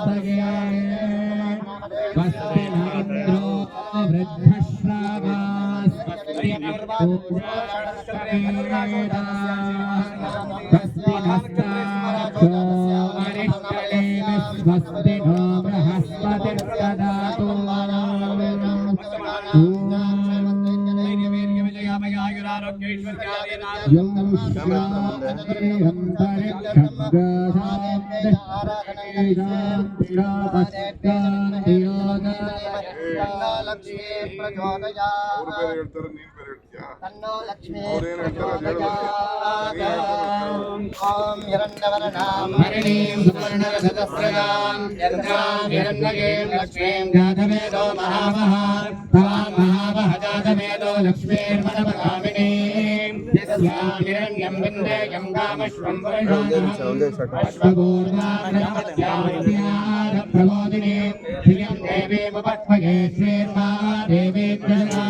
सगे स्वस्ति नरेन्द्रो वृद्धश्रावा स्वस्ति स्वस्ति नस्ता मणिष्टलेमि स्वस्ति नो बृहस्पतिर्दधातु आरोग्य ईश्वर के आगे नारद यम श्री राम नारद तन्नो लक्ष्मी ॐ हिरण्यवर्णां हरिणीं सुवर्णरसदस्रगां चन्द्रां हिरण्यगें लक्ष्मीं जातवेदो महामहा त्वां महावः जातवेदो लक्ष्मीर्मनमगामि പ്രബോധിനേ പ്രിയം ദേവീമുപത്മകേ ശ്രീർമാ ദേവേന്ദ്രനാ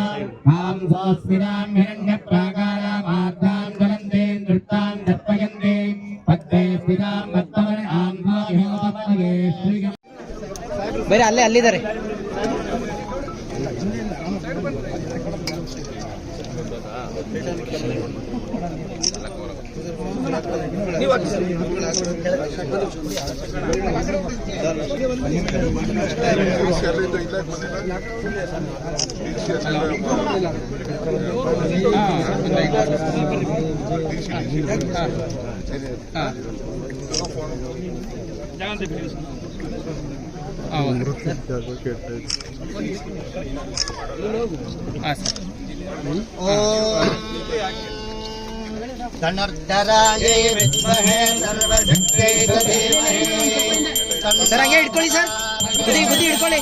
മാം സ്വസ്മിനാം ഹിരണ്യപ്രാകാരാമാദ്ധാം ജ്വലന്തേ നൃത്താൻ ദർപ്പയന്തേ പത്തേ സ്ഥിതാം മത്തവൻ ആം യോഗപത്മകേ ശ്രീ ಬರೀ ಅಲ್ಲೇ ಅಲ್ಲಿದ್ದಾರೆ ಡಿಸಿ ಧನುರ್ಧರಾಯೇ ವಿದ್ಮಹೇ ಸರ್ ಹಂಗೆ ಹಿಡ್ಕೊಳ್ಳಿ ಸರ್. ಬುದ್ಧಿ ಬುದ್ಧಿ ಹಿಡ್ಕೊಳ್ಳಿ.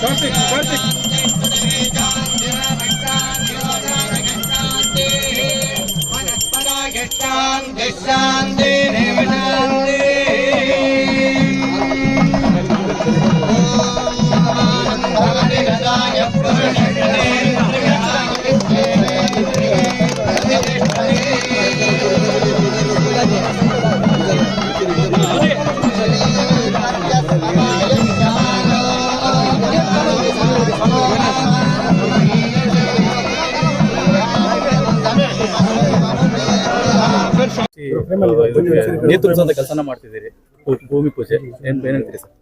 Fertig, fertig. ನೇತೃತ್ವದ ಕೆಲಸನ ಮಾಡ್ತಿದ್ದೀರಿ. ಭೂಮಿ ಪೂಜೆ. ಏನ್ ಸರ್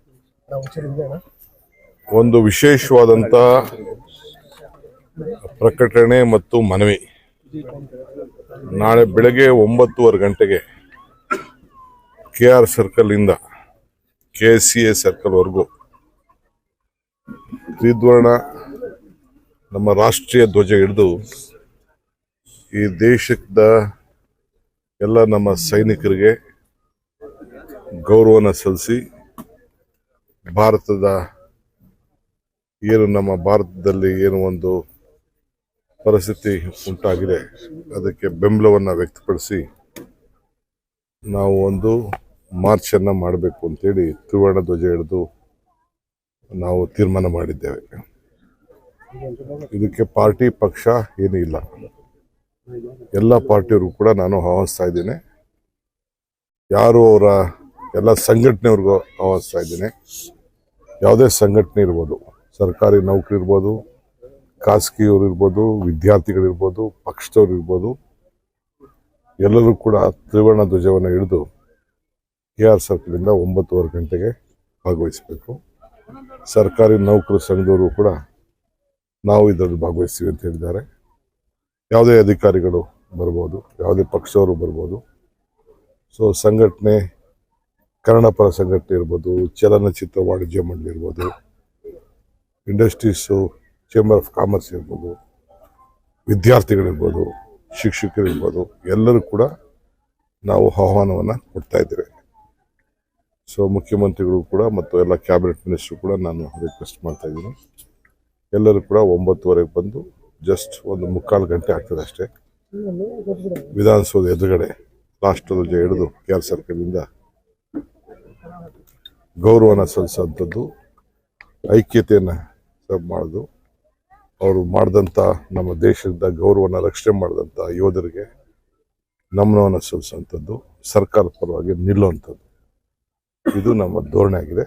ಒಂದು ವಿಶೇಷವಾದಂತ ಪ್ರಕಟಣೆ ಮತ್ತು ಮನವಿ. ನಾಳೆ ಬೆಳಗ್ಗೆ ಒಂಬತ್ತುವರೆ ಗಂಟೆಗೆ ಕೆ ಆರ್ ಸರ್ಕಲ್ ಇಂದ ಕೆ ಸಿ ಎ ಸರ್ಕಲ್ ವರೆಗೂ ತ್ರಿದ್ವರ್ಣ ನಮ್ಮ ರಾಷ್ಟ್ರೀಯ ಧ್ವಜ ಹಿಡಿದು ಈ ದೇಶದ ಎಲ್ಲ ನಮ್ಮ ಸೈನಿಕರಿಗೆ ಗೌರವನ ಸಲ್ಲಿಸಿ ಭಾರತದ ಏನು ನಮ್ಮ ಭಾರತದಲ್ಲಿ ಏನು ಒಂದು ಪರಿಸ್ಥಿತಿ ಉಂಟಾಗಿದೆ, ಅದಕ್ಕೆ ಬೆಂಬಲವನ್ನು ವ್ಯಕ್ತಪಡಿಸಿ ನಾವು ಒಂದು ಮಾರ್ಚನ್ನು ಮಾಡಬೇಕು ಅಂತೇಳಿ ತ್ರಿವರ್ಣ ಧ್ವಜ ಹಿಡಿದು ನಾವು ತೀರ್ಮಾನ ಮಾಡಿದ್ದೇವೆ. ಇದಕ್ಕೆ ಪಾರ್ಟಿ ಪಕ್ಷ ಏನೂ ಇಲ್ಲ. ಎಲ್ಲ ಪಾರ್ಟಿಯವ್ರಿಗೂ ಕೂಡ ನಾನು ಆಹ್ವಾನಿಸ್ತಾ ಇದ್ದೀನಿ. ಯಾರು ಅವರ ಎಲ್ಲ ಸಂಘಟನೆಯವ್ರಿಗೂ ಆಹ್ವಾನಿಸ್ತಾ ಇದ್ದೀನಿ. ಯಾವುದೇ ಸಂಘಟನೆ ಇರ್ಬೋದು, ಸರ್ಕಾರಿ ನೌಕರಿ ಇರ್ಬೋದು, ಖಾಸಗಿಯವರು ಇರ್ಬೋದು ವಿದ್ಯಾರ್ಥಿಗಳಿರ್ಬೋದು ಪಕ್ಷದವ್ರು ಇರ್ಬೋದು, ಎಲ್ಲರೂ ಕೂಡ ತ್ರಿವರ್ಣ ಧ್ವಜವನ್ನು ಹಿಡಿದು ಕೆ ಆರ್ ಸರ್ಕಲಿಂದ ಒಂಬತ್ತುವರೆ ಗಂಟೆಗೆ ಭಾಗವಹಿಸಬೇಕು. ಸರ್ಕಾರಿ ನೌಕರ ಸಂಘದವರು ಕೂಡ ನಾವು ಇದರಲ್ಲಿ ಭಾಗವಹಿಸ್ತೀವಿ ಅಂತ ಹೇಳಿದ್ದಾರೆ. ಯಾವುದೇ ಅಧಿಕಾರಿಗಳು ಬರ್ಬೋದು, ಯಾವುದೇ ಪಕ್ಷದವರು ಬರ್ಬೋದು. ಸೊ ಸಂಘಟನೆ ಕನ್ನಡಪರ ಸಂಘಟನೆ ಇರ್ಬೋದು, ಚಲನಚಿತ್ರ ವಾಣಿಜ್ಯ ಮಂಡಳಿ ಇರ್ಬೋದು, ಇಂಡಸ್ಟ್ರೀಸು ಚೇಂಬರ್ ಆಫ್ ಕಾಮರ್ಸ್ ಇರ್ಬೋದು, ವಿದ್ಯಾರ್ಥಿಗಳಿರ್ಬೋದು ಶಿಕ್ಷಕರಿರ್ಬೋದು ಎಲ್ಲರೂ ಕೂಡ ನಾವು ಆಹ್ವಾನವನ್ನು ಕೊಡ್ತಾ ಇದ್ದೇವೆ. ಸೊ ಮುಖ್ಯಮಂತ್ರಿಗಳು ಕೂಡ ಮತ್ತು ಎಲ್ಲ ಕ್ಯಾಬಿನೆಟ್ ಮಿನಿಸ್ಟ್ರು ಕೂಡ ನಾನು ರಿಕ್ವೆಸ್ಟ್ ಮಾಡ್ತಾ ಇದ್ದೀನಿ. ಎಲ್ಲರೂ ಕೂಡ ಒಂಬತ್ತುವರೆಗೆ ಬಂದು ಜಸ್ಟ್ ಒಂದು ಮುಕ್ಕಾಲು ಗಂಟೆ ಆಗ್ತದೆ ಅಷ್ಟೇ. ವಿಧಾನಸೌಧ ಎದುರುಗಡೆ ರಾಷ್ಟ್ರಧ್ವಜ ಹಿಡಿದು ಕೆ ಆರ್ ಸರ್ಕಲಿಂದ ಗೌರವನ ಸಲ್ಲಿಸುವಂಥದ್ದು ಐಕ್ಯತೆಯನ್ನು ಮಾಡೋದು. ಅವರು ಮಾಡಿದಂಥ ನಮ್ಮ ದೇಶದ ಗೌರವನ ರಕ್ಷಣೆ ಮಾಡಿದಂಥ ಯೋಧರಿಗೆ ನಮನವನ್ನು ಸಲ್ಲಿಸುವಂಥದ್ದು ಸರ್ಕಾರದ ಪರವಾಗಿ ನಿಲ್ಲುವಂಥದ್ದು. ಇದು ನಮ್ಮ ಧೋರಣೆ ಆಗಿದೆ.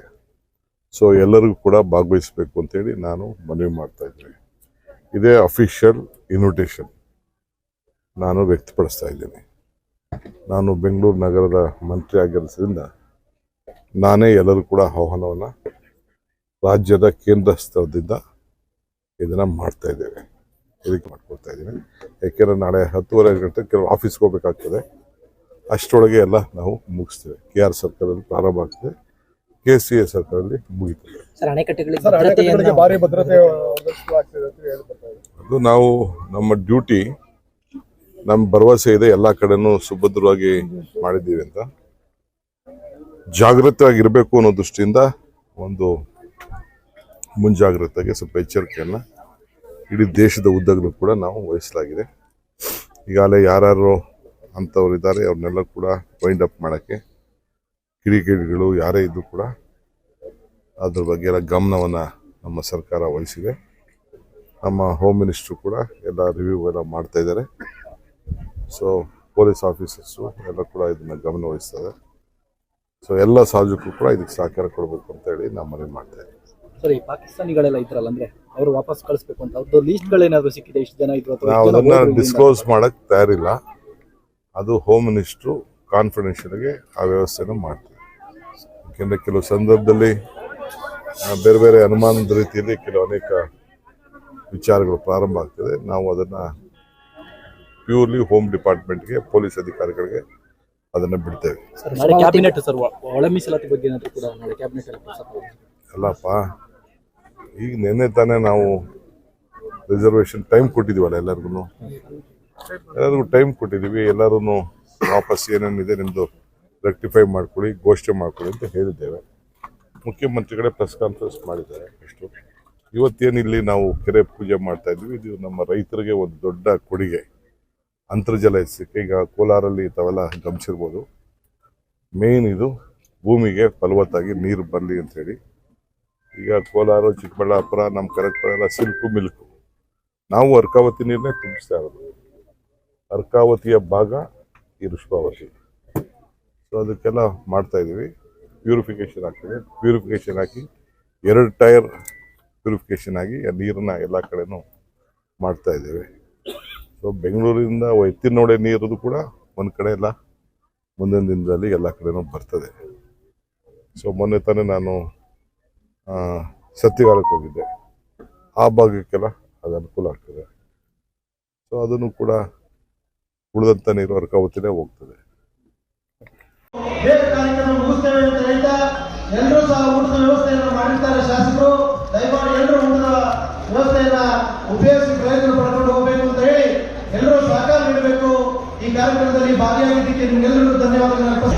ಸೊ ಎಲ್ಲರಿಗೂ ಕೂಡ ಭಾಗವಹಿಸಬೇಕು ಅಂತೇಳಿ ನಾನು ಮನವಿ ಮಾಡ್ತಾ ಇದ್ದೀನಿ. ಇದೇ ಅಫಿಷಿಯಲ್ ಇನ್ವಿಟೇಷನ್ ನಾನು ವ್ಯಕ್ತಪಡಿಸ್ತಾ ಇದ್ದೀನಿ. ನಾನು ಬೆಂಗಳೂರು ನಗರದ ಮಂತ್ರಿ ಆಗಿರೋದ್ರಿಂದ ನಾನೇ ಎಲ್ಲರೂ ಕೂಡ ಆಹ್ವಾನವನ್ನು ರಾಜ್ಯದ ಕೇಂದ್ರ ಸ್ಥಳದಿಂದ ಇದನ್ನು ಮಾಡ್ತಾ ಇದ್ದೇವೆ. ಇದಕ್ಕೆ ಮಾಡ್ಕೊಳ್ತಾ ಇದ್ದೀನಿ. ಯಾಕೆಂದರೆ ನಾಳೆ ಹತ್ತುವರೆ ಗಂಟೆ ಕೆಲವು ಆಫೀಸ್ಗೆ ಹೋಗ್ಬೇಕಾಗ್ತದೆ. ಅಷ್ಟರೊಳಗೆ ಎಲ್ಲ ನಾವು ಮುಗಿಸ್ತೇವೆ. ಕೆ ಆರ್ ಸರ್ಕಲಲ್ಲಿ ಪ್ರಾರಂಭ ಆಗ್ತದೆ. ಕೆ ಸಿ ಎ ಸರ್ಕಲಲ್ಲಿ ಮುಗಿತದೆ ಸರ್ ಅಣೆಕಟ್ಟೆಗಳಿಗೆ ಸರ್ ಅಣೆಕಟ್ಟುಗಳಿಗೆ ಭದ್ರತೆಯನ್ನು ಭಾರಿ ಭದ್ರತೆ ಒದಗಿಸಲಾಗ್ತಿದೆ ಅಂತ ಹೇಳ್ತಾರೆ ಅದು ನಾವು ನಮ್ಮ ಡ್ಯೂಟಿ ನಮ್ಮ ಭರವಸೆ ಇದೆ ಎಲ್ಲ ಕಡೆನೂ ಸುಭದ್ರವಾಗಿ ಮಾಡಿದ್ದೀವಿ ಅಂತ. ಜಾಗೃತವಾಗಿರಬೇಕು ಅನ್ನೋ ದೃಷ್ಟಿಯಿಂದ ಒಂದು ಮುಂಜಾಗ್ರತೆಗೆ ಸ್ವಲ್ಪ ಎಚ್ಚರಿಕೆಯನ್ನು ಇಡೀ ದೇಶದ ಉದ್ದಗಲೂ ಕೂಡ ನಾವು ವಹಿಸಲಾಗಿದೆ. ಈಗಾಗಲೇ ಯಾರ್ಯಾರು ಅಂಥವ್ರು ಇದ್ದಾರೆ ಅವ್ರನ್ನೆಲ್ಲ ಕೂಡ ವೈಂಡ್ ಅಪ್ ಮಾಡೋಕ್ಕೆ ಕಿಡಿಗೇಡಿಗಳು ಯಾರೇ ಇದ್ದರೂ ಕೂಡ ಅದ್ರ ಬಗ್ಗೆ ಎಲ್ಲ ಗಮನವನ್ನು ನಮ್ಮ ಸರ್ಕಾರ ವಹಿಸಿದೆ. ನಮ್ಮ ಹೋಮ್ ಮಿನಿಸ್ಟ್ರು ಕೂಡ ಎಲ್ಲ ರಿವ್ಯೂ ಎಲ್ಲ ಮಾಡ್ತಾ ಇದ್ದಾರೆ. ಸೊ ಪೊಲೀಸ್ ಆಫೀಸರ್ಸು ಎಲ್ಲ ಕೂಡ ಇದನ್ನ ಗಮನ ವಹಿಸ್ತಾರೆ. ಸೊ ಎಲ್ಲ ಸಾರ್ವಜನಿಕರು ಕೂಡ ಇದಕ್ಕೆ ಸಹಕಾರ ಕೊಡಬೇಕು ಅಂತ ಹೇಳಿ ನಾವು ಮನವಿ ಮಾಡ್ತಾ ಇದ್ದೀವಿ. ಸರ್ ಈ ಪಾಕಿಸ್ತಾನಿಗಳೆಲ್ಲ ಇದ್ರಲ್ಲ ಅಂದ್ರೆ ಅವರು ವಾಪಸ್ ಕಳಿಸ್ಬೇಕು ಅಂತ ಅವ್ರದ್ದು ಲೀಸ್ಟ್ಗಳೇನಾದರೂ ಸಿಕ್ಕಿದೆ ಇಷ್ಟು ಜನ ಇದ್ರು ನಾವು ಅದನ್ನ? ಡಿಸ್ಕ್ಲೋಸ್ ಮಾಡಕ್ ತಯಾರಿಲ್ಲ. ಅದು ಹೋಮ್ ಮಿನಿಸ್ಟ್ರು ಕಾನ್ಫಿಡೆನ್ಷಿಯಲ್ಗೆ ಆ ವ್ಯವಸ್ಥೆಯನ್ನು ಮಾಡ್ತೀವಿ. ಯಾಕೆಂದರೆ ಕೆಲವು ಸಂದರ್ಭದಲ್ಲಿ ಬೇರೆ ಬೇರೆ ಅನುಮಾನದ ರೀತಿಯಲ್ಲಿ ಕೆಲವು ಅನೇಕ ವಿಚಾರಗಳು ಪ್ರಾರಂಭ ಆಗ್ತದೆ. ನಾವು ಅದನ್ನ ಪ್ಯೂರ್ಲಿ ಹೋಮ್ ಡಿಪಾರ್ಟ್ಮೆಂಟ್ಗೆ ಪೊಲೀಸ್ ಅಧಿಕಾರಿಗಳಿಗೆ ಅದನ್ನ ಬಿಡ್ತೇವೆ. ಅಲ್ಲಪ್ಪ ಈಗ ನಿನ್ನೆ ತಾನೇ ನಾವು ರಿಸರ್ವೇಶನ್ ಟೈಮ್ ಕೊಟ್ಟಿದ್ದೀವಲ್ಲ ಎಲ್ಲರಿಗೂ ಎಲ್ಲರಿಗೂ ಟೈಮ್ ಕೊಟ್ಟಿದ್ದೀವಿ. ಎಲ್ಲರೂ ವಾಪಸ್ ಏನೇನಿದೆ ನಿಮ್ಮದು ರೆಕ್ಟಿಫೈ ಮಾಡ್ಕೊಳ್ಳಿ, ಘೋಷಣೆ ಮಾಡ್ಕೊಳ್ಳಿ ಅಂತ ಹೇಳಿದ್ದೇವೆ. ಮುಖ್ಯಮಂತ್ರಿಗಳೇ ಪ್ರೆಸ್ ಕಾನ್ಫರೆನ್ಸ್ ಮಾಡಿದ್ದಾರೆ ಅಷ್ಟು. ಇವತ್ತೇನಿಲ್ಲಿ ನಾವು ಕೆರೆ ಪೂಜೆ ಮಾಡ್ತಾ ಇದ್ವಿ ಇದು ನಮ್ಮ ರೈತರಿಗೆ ಒಂದು ದೊಡ್ಡ ಕೊಡುಗೆ. ಅಂತರ್ಜಲ ಹೆಚ್ಚಿಕ್ಕೆ ಈಗ ಕೋಲಾರಲ್ಲಿ ತಾವೆಲ್ಲ ಗಮನಿಸಿರ್ಬೋದು. ಮೇನ್ ಇದು ಭೂಮಿಗೆ ಫಲವತ್ತಾಗಿ ನೀರು ಬರಲಿ ಅಂಥೇಳಿ ಈಗ ಕೋಲಾರ, ಚಿಕ್ಕಬಳ್ಳಾಪುರ, ನಮ್ಮ ಕರೆಕ್ಟ್ ಎಲ್ಲ ಸಿಲ್ಕು ಮಿಲ್ಕು. ನಾವು ಅರ್ಕಾವತಿ ನೀರನ್ನೇ ತುಂಬಿಸ್ತಾ ಇರೋದು. ಅರ್ಕಾವತಿಯ ಭಾಗ ಈ ಸೊ ಅದಕ್ಕೆಲ್ಲ ಮಾಡ್ತಾ ಇದ್ದೀವಿ. ಪ್ಯೂರಿಫಿಕೇಶನ್ ಆಗ್ತದೆ. ಪ್ಯೂರಿಫಿಕೇಷನ್ ಹಾಕಿ ಎರಡು ಟೈರ್ ಪ್ಯೂರಿಫಿಕೇಷನ್ ಆಗಿ ನೀರನ್ನ ಎಲ್ಲ ಕಡೆನೂ ಮಾಡ್ತಾ ಇದ್ದೇವೆ. ಸೊ ಬೆಂಗಳೂರಿಂದ ಎತ್ತಿನೋಡೆ ನೀರದು ಕೂಡ ಒಂದು ಕಡೆ ಎಲ್ಲ ಮುಂದಿನ ದಿನದಲ್ಲಿ ಎಲ್ಲ ಕಡೆನೂ ಬರ್ತದೆ. ಸೊ ಮೊನ್ನೆ ತಾನೇ ನಾನು ಸತ್ಯಗಾಲಕ್ಕೆ ಹೋಗಿದ್ದೆ. ಆ ಭಾಗಕ್ಕೆಲ್ಲ ಅದು ಅನುಕೂಲ ಆಗ್ತದೆ. ಸೊ ಅದನ್ನು ಕೂಡ ಉಳಿದಂಥ ನೀರು ಅಂತ ಹೇಳ್ತಾ ಎಲ್ಲರೂ ಸಹ ಊಟದ ವ್ಯವಸ್ಥೆಯನ್ನು ಮಾಡಿರ್ತಾರೆ ಶಾಸಕರು. ದಯಮಾಡಿ ಎಲ್ಲರೂ ಊಟದ ವ್ಯವಸ್ಥೆಯನ್ನ ಉಪಯೋಗಿಸಿ ಪ್ರಯೋಜನ ಪಡ್ಕೊಂಡು ಹೋಗಬೇಕು ಅಂತ ಹೇಳಿ ಎಲ್ಲರೂ ಸಹಕಾರ ನೀಡಬೇಕು. ಈ ಕಾರ್ಯಕ್ರಮದಲ್ಲಿ ಭಾಗಿಯಾಗಿದ್ದಕ್ಕೆ ನಿಮ್ಗೆಲ್ಲರಿಗೂ ಧನ್ಯವಾದಗಳನ್ನು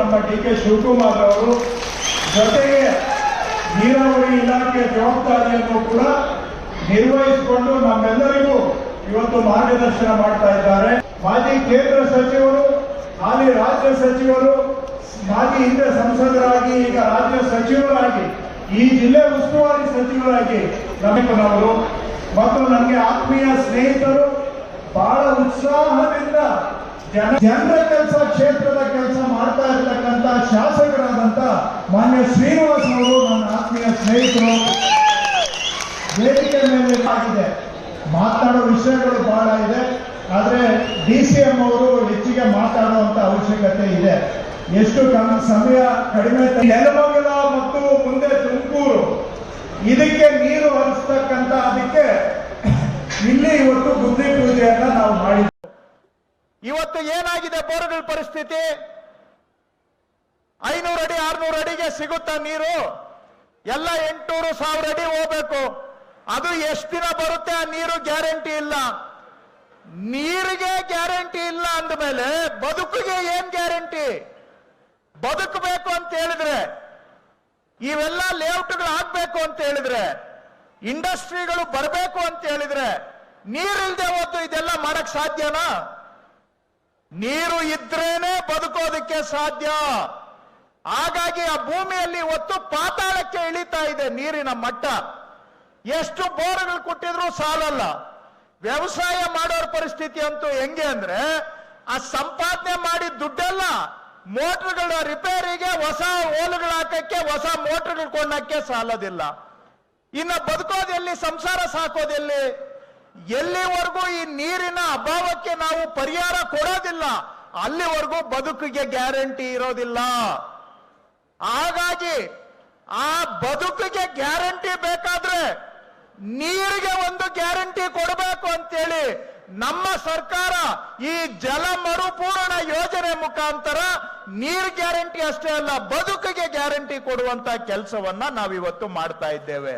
ನಮ್ಮ ಡಿ ಕೆ ಶಿವಕುಮಾರ್ ಅವರು ಜೊತೆಗೆ ನೀರಾವರಿ ಇಲಾಖೆ ಜವಾಬ್ದಾರಿಯನ್ನು ಕೂಡ ನಿರ್ವಹಿಸಿಕೊಂಡು ನಮ್ಮೆಲ್ಲರಿಗೂ ಇವತ್ತು ಮಾರ್ಗದರ್ಶನ ಮಾಡ್ತಾ ಇದ್ದಾರೆ. ಮಾಜಿ ಕೇಂದ್ರ ಸಚಿವರು ಹಾಲಿ ರಾಜ್ಯ ಸಚಿವರು, ಮಾಜಿ ಹಿಂದೆ ಸಂಸದರಾಗಿ, ಈಗ ರಾಜ್ಯ ಸಚಿವರಾಗಿ, ಈ ಜಿಲ್ಲೆ ಉಸ್ತುವಾರಿ ಸಚಿವರಾಗಿ ನಮೀಪನವರು ಮತ್ತು ನನಗೆ ಆತ್ಮೀಯ ಸ್ನೇಹಿತರು, ಬಹಳ ಉತ್ಸಾಹದಿಂದ ಜನ ಜನರ ಕೆಲಸ, ಕ್ಷೇತ್ರದ ಕೆಲಸ ಮಾಡ್ತಾ ಇರ್ತಕ್ಕಂಥ ಶಾಸಕರಾದಂತ ಮಾನ್ಯ ಶ್ರೀನಿವಾಸ್ ಅವರು ನನ್ನ ಆತ್ಮೀಯ ಸ್ನೇಹಿತರು. ವೇದಿಕೆ ಮೇಲೆ ಆಗಿದೆ. ಮಾತಾಡೋ ವಿಷಯಗಳು ಬಹಳ ಇದೆ. ಆದ್ರೆ ಡಿ ಸಿ ಎಂ ಅವರು ಹೆಚ್ಚಿಗೆ ಮಾತಾಡುವಂತ ಅವಶ್ಯಕತೆ ಇದೆ. ಎಷ್ಟು ಸಮಯ ಕಡಿಮೆ ನೆಲಮಂಗಲ ಮತ್ತು ಮುಂದೆ ತುಮಕೂರು. ಇದಕ್ಕೆ ನೀರು ಹರಿಸ್ತಕ್ಕಂತ, ಅದಕ್ಕೆ ಇವತ್ತು ಏನಾಗಿದೆ ಬೋರ್ಗಳ ಪರಿಸ್ಥಿತಿ? ಐನೂರು ಅಡಿ, ಆರ್ನೂರು ಅಡಿಗೆ ಸಿಗುತ್ತಾ ನೀರು? ಎಲ್ಲ ಎಂಟುನೂರು ಸಾವಿರ ಅಡಿ ಹೋಗ್ಬೇಕು. ಅದು ಎಷ್ಟು ದಿನ ಬರುತ್ತೆ ಆ ನೀರು? ಗ್ಯಾರಂಟಿ ಇಲ್ಲ. ನೀರಿಗೆ ಗ್ಯಾರಂಟಿ ಇಲ್ಲ ಅಂದಮೇಲೆ ಬದುಕಿಗೆ ಏನ್ ಗ್ಯಾರಂಟಿ? ಬದುಕಬೇಕು ಅಂತ ಹೇಳಿದ್ರೆ, ಇವೆಲ್ಲ ಲೇಔಟ್ಗಳು ಆಗ್ಬೇಕು ಅಂತ ಹೇಳಿದ್ರೆ, ಇಂಡಸ್ಟ್ರಿಗಳು ಬರಬೇಕು ಅಂತ ಹೇಳಿದ್ರೆ, ನೀರಿಲ್ದೆ ಹೊತ್ತು ಇದೆಲ್ಲ ಮಾಡಕ್ ಸಾಧ್ಯನಾ? ನೀರು ಇದ್ರೇನೆ ಬದುಕೋದಕ್ಕೆ ಸಾಧ್ಯ. ಹಾಗಾಗಿ ಆ ಭೂಮಿಯಲ್ಲಿ ಒತ್ತು ಪಾತಾಳಕ್ಕೆ ಇಳಿತಾ ಇದೆ ನೀರಿನ ಮಟ್ಟ. ಎಷ್ಟು ಬೋರ್ಗಳು ಕೊಟ್ಟಿದ್ರು ಸಾಲಲ್ಲ. ವ್ಯವಸಾಯ ಮಾಡೋರ ಪರಿಸ್ಥಿತಿ ಅಂತೂ ಹೆಂಗೆ ಅಂದ್ರೆ, ಆ ಸಂಪಾದನೆ ಮಾಡಿ ದುಡ್ಡೆಲ್ಲ ಮೋಟರ್ಗಳ ರಿಪೇರಿಗೆ ಹೊಸ ಓಲುಗಳು ಹಾಕಕ್ಕೆ, ಹೊಸ ಮೋಟರ್ಗಳು ಕೊಂಡಕ್ಕೆ ಸಾಲೋದಿಲ್ಲ. ಇನ್ನು ಬದುಕೋದೆಲ್ಲಿ, ಸಂಸಾರ ಸಾಕೋದೆಲ್ಲಿ? ಎಲ್ಲಿವರೆಗೂ ಈ ನೀರಿನ ಅಭಾವಕ್ಕೆ ನಾವು ಪರಿಹಾರ ಕೊಡೋದಿಲ್ಲ, ಅಲ್ಲಿವರೆಗೂ ಬದುಕಿಗೆ ಗ್ಯಾರಂಟಿ ಇರೋದಿಲ್ಲ. ಹಾಗಾಗಿ ಆ ಬದುಕಿಗೆ ಗ್ಯಾರಂಟಿ ಬೇಕಾದ್ರೆ ನೀರಿಗೆ ಒಂದು ಗ್ಯಾರಂಟಿ ಕೊಡಬೇಕು ಅಂತೇಳಿ ನಮ್ಮ ಸರ್ಕಾರ ಈ ಜಲ ಮರುಪೂರಣ ಯೋಜನೆ ಮುಖಾಂತರ ನೀರ್ ಗ್ಯಾರಂಟಿ ಅಷ್ಟೇ ಅಲ್ಲ, ಬದುಕಿಗೆ ಗ್ಯಾರಂಟಿ ಕೊಡುವಂತ ಕೆಲಸವನ್ನ ನಾವಿವತ್ತು ಮಾಡ್ತಾ ಇದ್ದೇವೆ.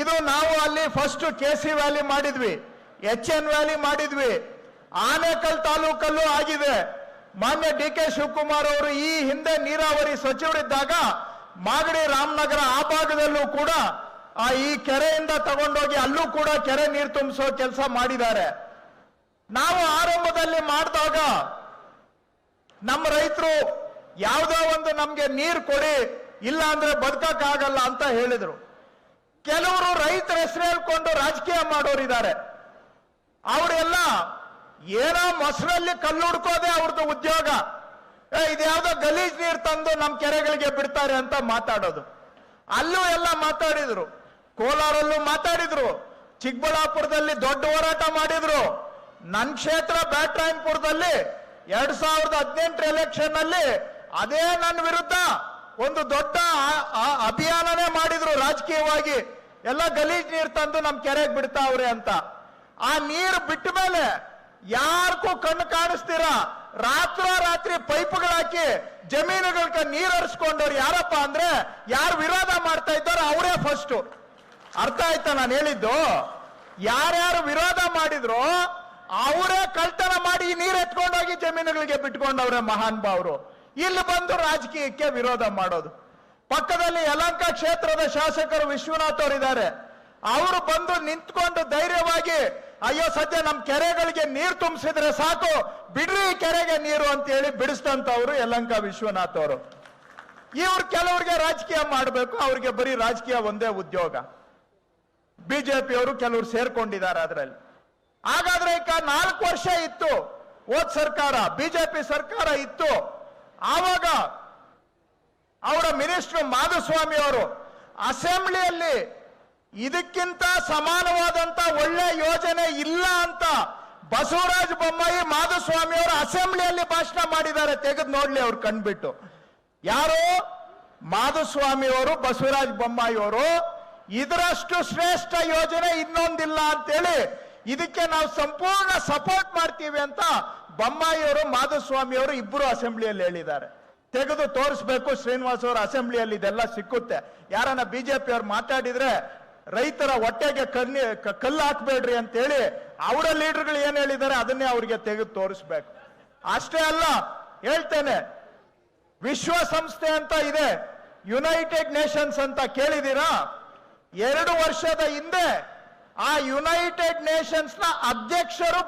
ಇದು ನಾವು ಅಲ್ಲಿ ಫಸ್ಟ್ ಕೆ ಸಿ ವ್ಯಾಲಿ ಮಾಡಿದ್ವಿ ಎಚ್ ಎನ್ ವ್ಯಾಲಿ ಮಾಡಿದ್ವಿ. ಆನೇಕಲ್ ತಾಲೂಕಲ್ಲೂ ಆಗಿದೆ. ಮಾನ್ಯ ಡಿ ಕೆ ಶಿವಕುಮಾರ್ ಅವರು ಈ ಹಿಂದೆ ನೀರಾವರಿ ಸಚಿವರಿದ್ದಾಗ ಮಾಗಡಿ ರಾಮನಗರ ಆ ಭಾಗದಲ್ಲೂ ಕೂಡ, ಆ ಈ ಕೆರೆಯಿಂದ ತಗೊಂಡೋಗಿ ಅಲ್ಲೂ ಕೂಡ ಕೆರೆ ನೀರು ತುಂಬಿಸೋ ಕೆಲಸ ಮಾಡಿದ್ದಾರೆ. ನಾವು ಆರಂಭದಲ್ಲಿ ಮಾಡಿದಾಗ ನಮ್ಮ ರೈತರು ಯಾವುದೋ ಒಂದು ನಮಗೆ ನೀರು ಕೊಡಿ, ಇಲ್ಲ ಅಂದ್ರೆ ಬದುಕಕ್ಕಾಗಲ್ಲ ಅಂತ ಹೇಳಿದ್ರು. ಕೆಲವರು ರೈತರ ಹೆಸರು ಹೇಳ್ಕೊಂಡು ರಾಜಕೀಯ ಮಾಡೋರಿದ್ದಾರೆ ಅವರೆಲ್ಲ ಏನೋ ಮೊಸರಲ್ಲಿ ಕಲ್ಲು ಹುಡ್ಕೋದೆ ಅವ್ರದ್ದು ಉದ್ಯೋಗ. ಇದ್ಯಾವುದೋ ಗಲೀಜ್ ನೀರು ತಂದು ನಮ್ಮ ಕೆರೆಗಳಿಗೆ ಬಿಡ್ತಾರೆ ಅಂತ ಮಾತಾಡೋದು. ಅಲ್ಲೂ ಎಲ್ಲ ಮಾತಾಡಿದ್ರು. ಕೋಲಾರಲ್ಲೂ ಮಾತಾಡಿದ್ರು. ಚಿಕ್ಕಬಳ್ಳಾಪುರದಲ್ಲಿ ದೊಡ್ಡ ಹೋರಾಟ ಮಾಡಿದ್ರು. ನನ್ನ ಕ್ಷೇತ್ರ ಬ್ಯಾಟ್ರಾಯನ್ಪುರದಲ್ಲಿ ಎರಡ್ ಸಾವಿರದ ಹದಿನೆಂಟು ಎಲೆಕ್ಷನ್ ಅಲ್ಲಿ ಅದೇ ನನ್ನ ವಿರುದ್ಧ ಒಂದು ದೊಡ್ಡ ಅಭಿಯಾನನೇ ಮಾಡಿದ್ರು ರಾಜಕೀಯವಾಗಿ. ಎಲ್ಲ ಗಲೀಜ್ ನೀರು ತಂದು ನಮ್ ಕೆರೆಗೆ ಬಿಡ್ತಾವ್ರೆ ಅಂತ. ಆ ನೀರು ಬಿಟ್ಟ ಮೇಲೆ ಯಾರಿಗೂ ಕಣ್ಣು ಕಾಣಿಸ್ತೀರಾ? ರಾತ್ರ ರಾತ್ರಿ ಪೈಪ್ಗಳಾಕಿ ಜಮೀನುಗಳಿಗೆ ನೀರು ಹರಿಸ್ಕೊಂಡವ್ರು ಯಾರಪ್ಪ ಅಂದ್ರೆ ಯಾರು ವಿರೋಧ ಮಾಡ್ತಾ ಇದ್ದಾರೋ ಅವರೇ ಫಸ್ಟ್ ಅರ್ಥ ಆಯ್ತಾ ನಾನು ಹೇಳಿದ್ದು? ಯಾರ್ಯಾರು ವಿರೋಧ ಮಾಡಿದ್ರು ಅವರೇ ಕಳ್ತನ ಮಾಡಿ ನೀರು ಎತ್ಕೊಂಡೋಗಿ ಜಮೀನುಗಳಿಗೆ ಬಿಟ್ಕೊಂಡವ್ರೆ ಮಹಾನ್ ಭಾವರು ಇಲ್ಲಿ ಬಂದು ರಾಜಕೀಯಕ್ಕೆ ವಿರೋಧ ಮಾಡೋದು. ಪಕ್ಕದಲ್ಲಿ ಯಲಂಕ ಕ್ಷೇತ್ರದ ಶಾಸಕರು ವಿಶ್ವನಾಥ್ ಅವರಿದ್ದಾರೆ. ಅವರು ಬಂದು ನಿಂತ್ಕೊಂಡು ಧೈರ್ಯವಾಗಿ, ಅಯ್ಯೋ, ಸದ್ಯ ನಮ್ಮ ಕೆರೆಗಳಿಗೆ ನೀರು ತುಂಬಿಸಿದ್ರೆ ಸಾಕು, ಬಿಡ್ರಿ ಕೆರೆಗೆ ನೀರು ಅಂತ ಹೇಳಿ ಬಿಡಿಸ್ತಂತವ್ರು ಯಲಂಕ ವಿಶ್ವನಾಥ್ ಅವರು. ಇವ್ರು ಕೆಲವ್ರಿಗೆ ರಾಜಕೀಯ ಮಾಡಬೇಕು, ಅವ್ರಿಗೆ ಬರೀ ರಾಜಕೀಯ ಒಂದೇ ಉದ್ಯೋಗ. ಬಿಜೆಪಿ ಅವರು ಕೆಲವರು ಸೇರ್ಕೊಂಡಿದ್ದಾರೆ ಅದರಲ್ಲಿ. ಹಾಗಾದ್ರೆ ಈಗ ನಾಲ್ಕು ವರ್ಷ ಇತ್ತು, ಹೋದ್ ಸರ್ಕಾರ, ಬಿಜೆಪಿ ಸರ್ಕಾರ ಇತ್ತು. ಆವಾಗ ಅವರ ಮಿನಿಸ್ಟರ್ ಮಾಧುಸ್ವಾಮಿ ಅವರು ಅಸೆಂಬ್ಲಿಯಲ್ಲಿ ಇದಕ್ಕಿಂತ ಸಮಾನವಾದಂತ ಒಳ್ಳೆ ಯೋಜನೆ ಇಲ್ಲ ಅಂತ ಬಸವರಾಜ ಬೊಮ್ಮಾಯಿ ಮಾಧುಸ್ವಾಮಿ ಅವರು ಅಸೆಂಬ್ಲಿಯಲ್ಲಿ ಭಾಷಣ ಮಾಡಿದ್ದಾರೆ ತೆಗೆದು ನೋಡ್ಲಿ ಅವ್ರು ಕಂಡ್ಬಿಟ್ಟು ಯಾರು? ಮಾಧುಸ್ವಾಮಿ ಅವರು, ಬಸವರಾಜ ಬೊಮ್ಮಾಯಿ ಅವರು. ಇದರಷ್ಟು ಶ್ರೇಷ್ಠ ಯೋಜನೆ ಇನ್ನೊಂದಿಲ್ಲ ಅಂತೇಳಿ ಇದಕ್ಕೆ ನಾವು ಸಂಪೂರ್ಣ ಸಪೋರ್ಟ್ ಮಾಡ್ತೀವಿ ಅಂತ ಬೊಮ್ಮಾಯಿ ಅವರು, ಮಾಧುಸ್ವಾಮಿ ಅವರು ಇಬ್ಬರು ಅಸೆಂಬ್ಲಿಯಲ್ಲಿ ಹೇಳಿದ್ದಾರೆ. ತೆಗೆದು ತೋರಿಸ್ಬೇಕು ಶ್ರೀನಿವಾಸ್ ಅವರ ಅಸೆಂಬ್ಲಿಯಲ್ಲಿ ಇದೆಲ್ಲ ಸಿಕ್ಕುತ್ತೆ. ಯಾರನ್ನ ಬಿಜೆಪಿ ಅವ್ರು ಮಾತಾಡಿದ್ರೆ ರೈತರ ಹೊಟ್ಟೆಗೆ ಕಣ್ಣಿ ಕಲ್ಲು ಹಾಕ್ಬೇಡ್ರಿ ಅಂತೇಳಿ ಅವರ ಲೀಡರ್ಗಳು ಏನ್ ಹೇಳಿದ್ದಾರೆ ಅದನ್ನೇ ಅವ್ರಿಗೆ ತೆಗೆದು ತೋರಿಸ್ಬೇಕು. ಅಷ್ಟೇ ಅಲ್ಲ, ಹೇಳ್ತೇನೆ, ವಿಶ್ವಸಂಸ್ಥೆ ಅಂತ ಇದೆ. ಯುನೈಟೆಡ್ ನೇಷನ್ಸ್ ಅಂತ ಕೇಳಿದೀರಾ ಎರಡು ವರ್ಷದ ಹಿಂದೆ ಆ ಯುನೈಟೆಡ್ ನೇಷನ್ಸ್ನ ಅಧ್ಯಕ್ಷರು